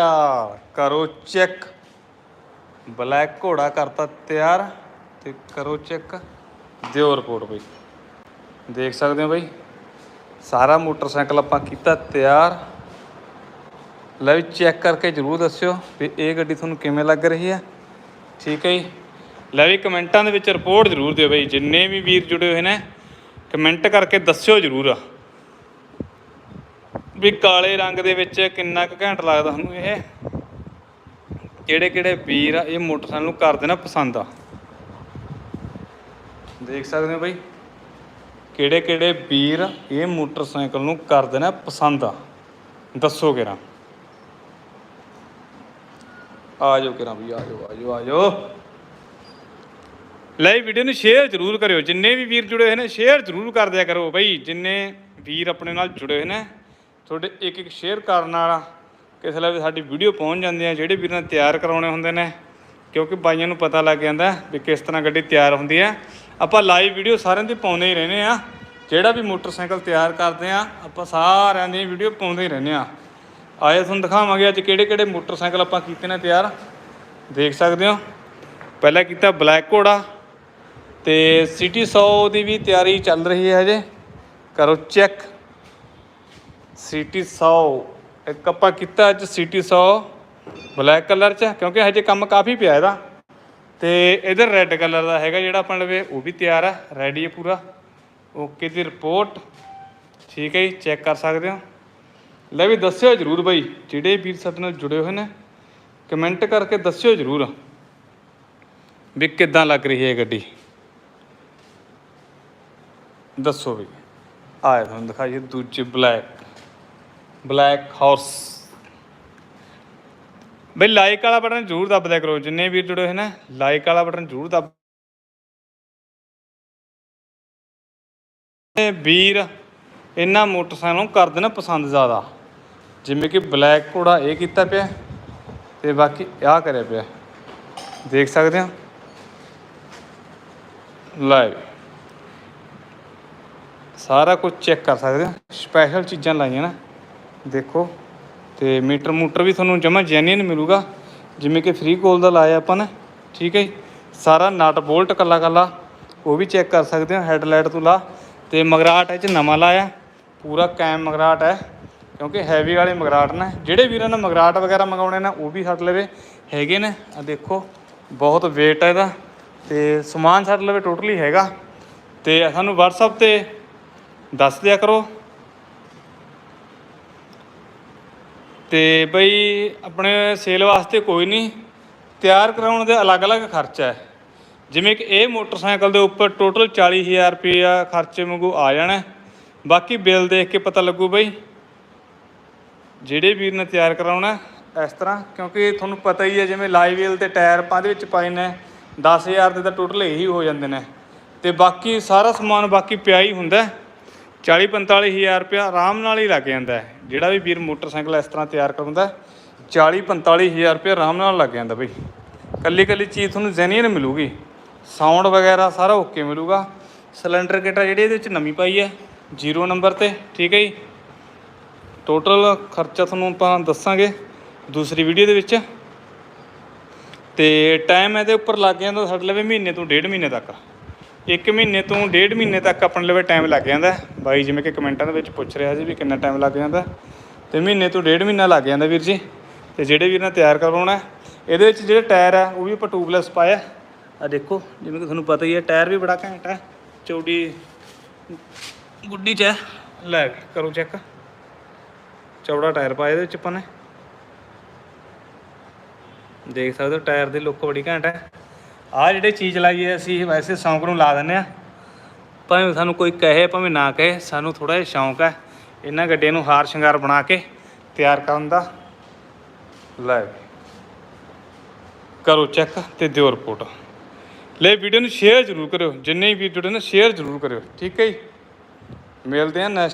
ਆ ਕਰੋ check. Black ਘੋੜਾ ਕਰਤਾ ਤਿਆਰ ਤੇ ਕਰੋ ਚੈੱਕ। ਦਿਓ ਰਿਪੋਰਟ ਬਈ। ਦੇਖ ਸਕਦੇ ਹੋ ਬਈ। ਸਾਰਾ ਮੋਟਰਸਾਈਕਲ ਆਪਾਂ ਕੀਤਾ ਤਿਆਰ। ਲੈ ਵੀ ਚੈੱਕ ਕਰਕੇ ਜਰੂਰ ਦੱਸਿਓ ਵੀ ਇਹ ਗੱਡੀ ਤੁਹਾਨੂੰ ਕਿਵੇਂ ਲੱਗ ਰਹੀ ਹੈ। ਠੀਕ ਹੈ ਜੀ। ਲੈ ਵੀ ਕਮੈਂਟਾਂ ਦੇ ਵਿੱਚ ਰਿਪੋਰਟ ਜਰੂਰ ਦਿਓ ਬਈ। ਜਿੰਨੇ ਵੀ ਵੀਰ ਜੁੜੇ ਹੋਏ ਨੇ, ਕਮੈਂਟ ਕਰਕੇ ਦੱਸਿਓ ਜਰੂਰ। ਆ ਵੀ ਕਾਲੇ ਰੰਗ ਦੇ ਵਿੱਚ ਕਿੰਨਾ ਕੁ ਘੈਂਟ ਲੱਗਦਾ ਤੁਹਾਨੂੰ ਇਹ? ਕਿਹੜੇ ਕਿਹੜੇ ਵੀਰ ਆ, ਇਹ ਮੋਟਰਸਾਈਕਲ ਨੂੰ ਕਰਦੇ ਨਾ ਪਸੰਦ ਆ? ਦੇਖ ਸਕਦੇ ਹੋ ਬਈ। ਕਿਹੜੇ ਕਿਹੜੇ ਵੀਰ ਇਹ ਮੋਟਰਸਾਈਕਲ ਨੂੰ ਕਰਦੇ ਨੇ ਪਸੰਦ ਆ? ਦੱਸੋ ਕਿਰਾ ਆ ਜਾਓ ਕਿਰਾ ਵੀ ਆ ਜਾਓ ਆ ਜਾਓ ਆ ਜਾਓ। ਲਾਈਵ ਵੀਡੀਓ ਨੂੰ ਸ਼ੇਅਰ ਜ਼ਰੂਰ ਕਰਿਓ। ਜਿੰਨੇ ਵੀ ਵੀਰ ਜੁੜੇ ਹੋਏ ਨੇ, ਸ਼ੇਅਰ ਜ਼ਰੂਰ ਕਰ ਦਿਆ ਕਰੋ ਬਈ। ਜਿੰਨੇ ਵੀਰ ਆਪਣੇ ਨਾਲ ਜੁੜੇ ਹੋਏ ਨੇ ਤੁਹਾਡੇ ਇੱਕ ਇੱਕ ਸ਼ੇਅਰ ਕਰਨ ਨਾਲ ਕਿਸੇ ਲਈ ਵੀ ਸਾਡੀ ਵੀਡੀਓ ਪਹੁੰਚ ਜਾਂਦੀ ਹੈ, ਜਿਹੜੇ ਵੀਰਾਂ ਨੇ ਤਿਆਰ ਕਰਾਉਣੇ ਹੁੰਦੇ ਨੇ, ਕਿਉਂਕਿ ਬਾਈਆਂ ਨੂੰ ਪਤਾ ਲੱਗ ਜਾਂਦਾ ਵੀ ਕਿਸ ਤਰ੍ਹਾਂ ਗੱਡੀ ਤਿਆਰ ਹੁੰਦੀ ਹੈ। ਆਪਾਂ ਲਾਈਵ ਵੀਡੀਓ ਸਾਰਿਆਂ ਦੀ ਪਾਉਂਦੇ ਹੀ ਰਹਿੰਦੇ ਆ ਜਿਹੜਾ ਵੀ ਮੋਟਰਸਾਈਕਲ ਤਿਆਰ ਕਰਦੇ ਆ ਆਪਾਂ ਸਾਰਿਆਂ ਦੀ ਵੀਡੀਓ ਪਾਉਂਦੇ ਹੀ ਰਹਿੰਦੇ ਆ ਆਏ ਤੁਹਾਨੂੰ ਦਿਖਾਵਾਂਗੇ ਅੱਜ ਕਿਹੜੇ ਕਿਹੜੇ ਮੋਟਰਸਾਈਕਲ ਆਪਾਂ ਕੀਤੇ ਨੇ ਤਿਆਰ। ਦੇਖ ਸਕਦੇ ਹੋ। ਪਹਿਲਾਂ ਕੀਤਾ ਬਲੈਕ ਘੋੜਾ ਤੇ ਸਿਟੀ 100 ਦੀ ਵੀ ਤਿਆਰੀ ਚੱਲ ਰਹੀ ਹੈ ਹਜੇ। ਕਰੋ ਚੈੱਕ ਸਿਟੀ 100 ਇੱਕ ਆਪਾਂ ਕੀਤਾ ਅੱਜ ਸਿਟੀ 100 ਬਲੈਕ ਕਲਰ ਚ, ਕਿਉਂਕਿ ਹਜੇ ਕੰਮ ਕਾਫੀ ਪਿਆ ਇਹਦਾ। ਤੇ ਇਧਰ ਰੈੱਡ ਕਲਰ ਦਾ ਹੈਗਾ ਜਿਹੜਾ ਆਪਾਂ ਲਵੇ, ਉਹ ਵੀ ਤਿਆਰ ਹੈ ਰੈਡੀ ਹੈ ਪੂਰਾ। ਓਕੇ ਦੀ ਰਿਪੋਰਟ ਠੀਕ ਹੈ ਜੀ ਚੈੱਕ ਕਰ ਸਕਦੇ ਹੋ। ਲੈ ਵੀ ਦੱਸਿਓ ਜਰੂਰ ਬਾਈ, ਜਿਹੜੇ ਵੀਰ ਸਾਡੇ ਨਾਲ ਜੁੜੇ ਹੋਏ ਨੇ ਕਮੈਂਟ ਕਰਕੇ ਦੱਸਿਓ ਜਰੂਰ। ਵੀ ਕਿੱਦਾਂ ਲੱਗ ਰਹੀ ਹੈ ਗੱਡੀ? ਦੱਸੋ ਵੀ। ਆਏ ਤੁਹਾਨੂੰ ਦਿਖਾਈਏ ਦੂਜੇ ਬਲੈਕ ਬਲੈਕ ਹਾਰਸ। ਬਈ ਲਾਈਕ ਵਾਲਾ ਬਟਨ ਜ਼ਰੂਰ ਦੱਬ ਦਿਆ ਕਰੋ, ਜਿੰਨੇ ਵੀਰ ਜੁੜੇ ਹੋਏ ਨੇ, ਲਾਈਕ ਵਾਲਾ ਬਟਨ ਜ਼ਰੂਰ ਦੱਬ ਵੀਰ ਇਹਨਾਂ ਮੋਟਰਸਾਈਕਲ ਨੂੰ ਕਰਦੇ ਨੇ ਪਸੰਦ ਜ਼ਿਆਦਾ। ਜਿਵੇਂ ਕਿ ਬਲੈਕ ਘੋੜਾ ਇਹ ਕੀਤਾ ਪਿਆ, ਤੇ ਬਾਕੀ ਆਹ ਕਰਿਆ ਪਿਆ। ਦੇਖ ਸਕਦੇ ਹੋ? ਲਾਈਵ ਸਾਰਾ ਕੁਝ ਚੈੱਕ ਕਰ ਸਕਦੇ ਹੋ? ਸਪੈਸ਼ਲ ਚੀਜ਼ਾਂ ਲਾਈਆਂ ਨਾ। ਦੇਖੋ। ਤੇ ਮੀਟਰ ਮੂਟਰ ਵੀ ਤੁਹਾਨੂੰ ਜਮਾ ਜੈਨੂਇਨ ਮਿਲੂਗਾ। ਜਿਵੇਂ ਕਿ ਫ੍ਰੀ ਕੋਲ ਦਾ ਲਾਇਆ ਆਪਾਂ ਨੇ, ਠੀਕ ਹੈ ਜੀ? ਸਾਰਾ ਨਟ ਬੋਲਟ ਕੱਲਾ ਕੱਲਾ ਉਹ ਵੀ ਚੈੱਕ ਕਰ ਸਕਦੇ ਹੋ ਹੈਡਲਾਈਟ ਤੋਂ ਲਾ। ਤੇ ਮਗਰਾਟ ਇਹ ਚ ਨਵਾਂ ਲਾਇਆ। ਪੂਰਾ ਕੈਮ ਮਗਰਾਟ ਹੈ, ਕਿਉਂਕਿ ਹੈਵੀ ਵਾਲੇ ਮਗਰਾਟ ਨੇ। ਜਿਹੜੇ ਵੀਰਾਂ ਨੇ ਮਗਰਾਟ ਵਗੈਰਾ ਮੰਗਾਉਣੇ ਨੇ, ਉਹ ਵੀ ਸਾਡੇ ਲਵੇ। ਹੈਗੇ ਨੇ ਆ ਦੇਖੋ, ਬਹੁਤ weight ਹੈ ਇਹਦਾ। ਤੇ ਸਮਾਨ ਸਾਡੇ ਲਵੇ ਟੋਟਲੀ ਹੈਗਾ। ਤੇ ਸਾਨੂੰ WhatsApp ਤੇ ਦੱਸ ਦਿਆ ਕਰੋ। ਤੇ ਬਈ ਆਪਣੇ ਸੇਲ ਵਾਸਤੇ ਕੋਈ ਨਹੀਂ, ਤਿਆਰ ਕਰਾਉਣ ਦੇ ਅਲੱਗ-ਅਲੱਗ ਖਰਚਾ ਹੈ। ਜਿਵੇਂ ਕਿ ਇਹ ਮੋਟਰਸਾਈਕਲ ਦੇ ਉੱਪਰ ਟੋਟਲ 40000 ਰੁਪਇਆ ਖਰਚੇ ਵਾਂਗੂ ਆ ਜਾਣਾ ਬਾਕੀ ਬਿੱਲ ਦੇਖ ਕੇ ਪਤਾ ਲੱਗੂ ਬਈ, ਜਿਹੜੇ ਵੀਰ ਨੇ ਤਿਆਰ ਕਰਾਉਣਾ ਇਸ ਤਰ੍ਹਾਂ, ਕਿਉਂਕਿ ਤੁਹਾਨੂੰ ਪਤਾ ਹੀ ਹੈ ਜਿਵੇਂ ਲਾਈਵ ਵੀਲ ਤੇ ਟਾਇਰ ਆਪਾਂ ਦੇ ਵਿੱਚ ਪਾਏ ਨੇ 10000 ਦੇ ਤਾਂ ਟੋਟਲ ਇਹੀ ਹੋ ਜਾਂਦੇ ਨੇ। ਤੇ ਬਾਕੀ ਸਾਰਾ ਸਮਾਨ ਬਾਕੀ ਪਿਆ ਹੀ ਹੁੰਦਾ ਹੈ। 40 45000 ਰੁਪਇਆ ਆਰਾਮ ਨਾਲ ਹੀ ਲੱਗ ਜਾਂਦਾ ਜਿਹੜਾ ਵੀ ਵੀਰ ਮੋਟਰਸਾਈਕਲ ਇਸ ਤਰ੍ਹਾਂ ਤਿਆਰ ਕਰਾਉਂਦਾ 40 45000 ਰੁਪਇਆ ਆਰਾਮ ਨਾਲ ਲੱਗ ਜਾਂਦਾ ਬਈ। ਕੱਲੀ ਕੱਲੀ ਚੀਜ਼ ਤੁਹਾਨੂੰ ਜੈਨੀਅਨ ਮਿਲੂਗੀ। ਸਾਊਂਡ ਵਗੈਰਾ ਸਾਰਾ ਓਕੇ ਮਿਲੂਗਾ। ਸਿਲੰਡਰ ਕਿਟ ਆ ਜਿਹੜੀ ਇਹਦੇ ਵਿੱਚ ਨਵੀਂ ਪਾਈ ਹੈ, ਜ਼ੀਰੋ ਨੰਬਰ ਤੇ, ਠੀਕ ਹੈ ਜੀ। ਟੋਟਲ ਖਰਚਾ ਤੁਹਾਨੂੰ ਆਪਾਂ ਦੱਸਾਂਗੇ ਦੂਸਰੀ ਵੀਡੀਓ ਦੇ ਵਿੱਚ। ਤੇ ਟਾਈਮ ਇਹਦੇ ਉੱਪਰ ਲੱਗ ਜਾਂਦਾ ਸਾਡੇ ਲਵੇ ਮਹੀਨੇ ਤੋਂ ਡੇਢ ਮਹੀਨੇ ਤੱਕ। ਇੱਕ ਮਹੀਨੇ ਤੋਂ ਡੇਢ ਮਹੀਨੇ ਤੱਕ ਆਪਣੇ ਲਵੇ ਟਾਈਮ ਲੱਗ ਜਾਂਦਾ। ਬਾਈ ਜਿਵੇਂ ਕਿ ਕਮੈਂਟਾਂ ਦੇ ਵਿੱਚ ਪੁੱਛ ਰਿਹਾ ਸੀ ਵੀ ਕਿੰਨਾ ਟਾਈਮ ਲੱਗ ਜਾਂਦਾ। ਤੇ ਮਹੀਨੇ ਤੋਂ ਡੇਢ ਮਹੀਨਾ ਲੱਗ ਜਾਂਦਾ ਵੀਰ ਜੀ। ਤੇ ਜਿਹੜੇ ਵੀਰ ਨੇ ਤਿਆਰ ਕਰਵਾਉਣਾ ਇਹਦੇ ਵਿੱਚ ਜਿਹੜੇ ਟਾਇਰ ਹੈ ਉਹ ਵੀ ਆਪਾਂ ਟੂਬਲੈਸ ਪਾਇਆ ਆ। ਦੇਖੋ, ਜਿਵੇਂ ਕਿ ਤੁਹਾਨੂੰ ਪਤਾ ਹੀ ਹੈ, ਟਾਇਰ ਵੀ ਬੜਾ ਘੈਂਟ ਹੈ। ਚੌੜੀ ਗੁੱਡੀ ਚ ਹੈ। ਲੈ ਕਰੋ ਚੈੱਕ ਚੌੜਾ ਟਾਇਰ ਪਾਇਆ ਇਹਦੇ ਵਿੱਚ ਆਪਾਂ ਨੇ। ਦੇਖ ਸਕਦੇ ਹੋ, ਟਾਇਰ ਦੀ ਲੁੱਕ ਬੜੀ ਘੈਂਟ ਹੈ। ਆਹ ਜਿਹੜੇ ਚੀਜ਼ ਲਾਈ ਹੈ, ਅਸੀਂ ਵੈਸੇ ਸ਼ੌਂਕ ਨੂੰ ਲਾ ਦਿੰਦੇ ਆ ਭਾਵੇਂ ਸਾਨੂੰ ਕੋਈ ਕਹੇ, ਭਾਵੇਂ ਨਾ ਕਹੇ, ਸਾਨੂੰ ਥੋੜਾ ਜਿਹਾ ਸ਼ੌਂਕ ਹੈ ਇਹਨਾਂ ਗੱਡੀਆਂ ਨੂੰ ਹਾਰ ਸ਼ਿੰਗਾਰ ਬਣਾ ਕੇ ਤਿਆਰ ਕਰਨ ਦਾ। ਲੈ ਕਰੋ ਚੈੱਕ ਤੇ ਦਿਓ ਰਿਪੋਰਟ। ਲੈ ਵੀਡੀਓ ਨੂੰ ਸ਼ੇਅਰ ਜ਼ਰੂਰ ਕਰਿਓ, ਜਿੰਨੇ ਵੀ ਵੀਡੀਓ ਨੇ ਸ਼ੇਅਰ ਜ਼ਰੂਰ ਕਰਿਓ। ਠੀਕ ਹੈ ਜੀ? ਮਿਲਦੇ ਹਾਂ ਨੈਕਸਟ